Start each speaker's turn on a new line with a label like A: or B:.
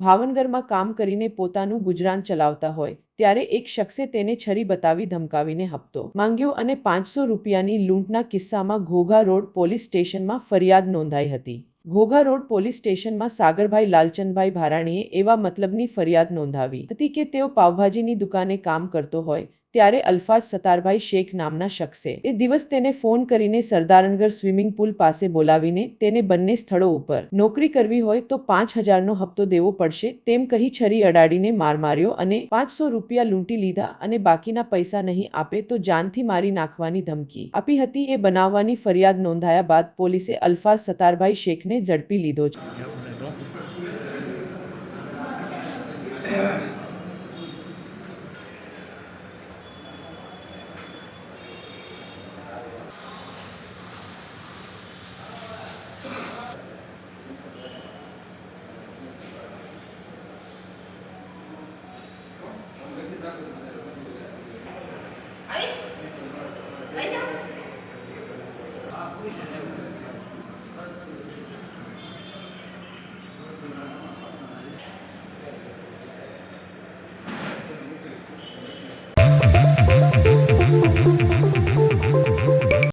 A: ભાવનગરમાં કામ કરીને પોતાનું ગુજરાન ચલાવતા હોય, ત્યારે એક શખ્સે તેને છરી બતાવી ધમકાવીને હપ્તો માંગ્યો અને પાંચસો રૂપિયાની લૂંટના કિસ્સામાં ઘોઘા રોડ પોલીસ સ્ટેશનમાં ફરિયાદ નોંધાઈ હતી. ઘોઘા રોડ પોલીસ સ્ટેશનમાં સાગરભાઈ લાલચંદભાઈ ભારાણીએ એવા મતલબની ફરિયાદ નોંધાવી હતી કે તેઓ પાવભાજીની દુકાને કામ કરતો હોય ત્યારે અલ્ફાજ સતારભાઈ શેખ નામના શખ્સે એ દિવસ તેને ફોન કરીને સરદારનગર સ્વિમિંગ પુલ પાસે બોલાવીને તેને બંને સ્થળો ઉપર નોકરી કરવી હોય તો પાંચ હજારનો હપ્તો દેવો પડશે તેમ કહી છરી અડાડીને માર માર્યો અને પાંચસો રૂપિયા લૂંટી લીધા અને બાકીના પૈસા નહીં આપે તો જાનથી મારી નાખવાની ધમકી આપી હતી એ બનાવવાની ફરિયાદ નોંધાયા બાદ પોલીસે અલ્ફાઝ સતારભાઈ શેખને ઝડપી લીધો છે.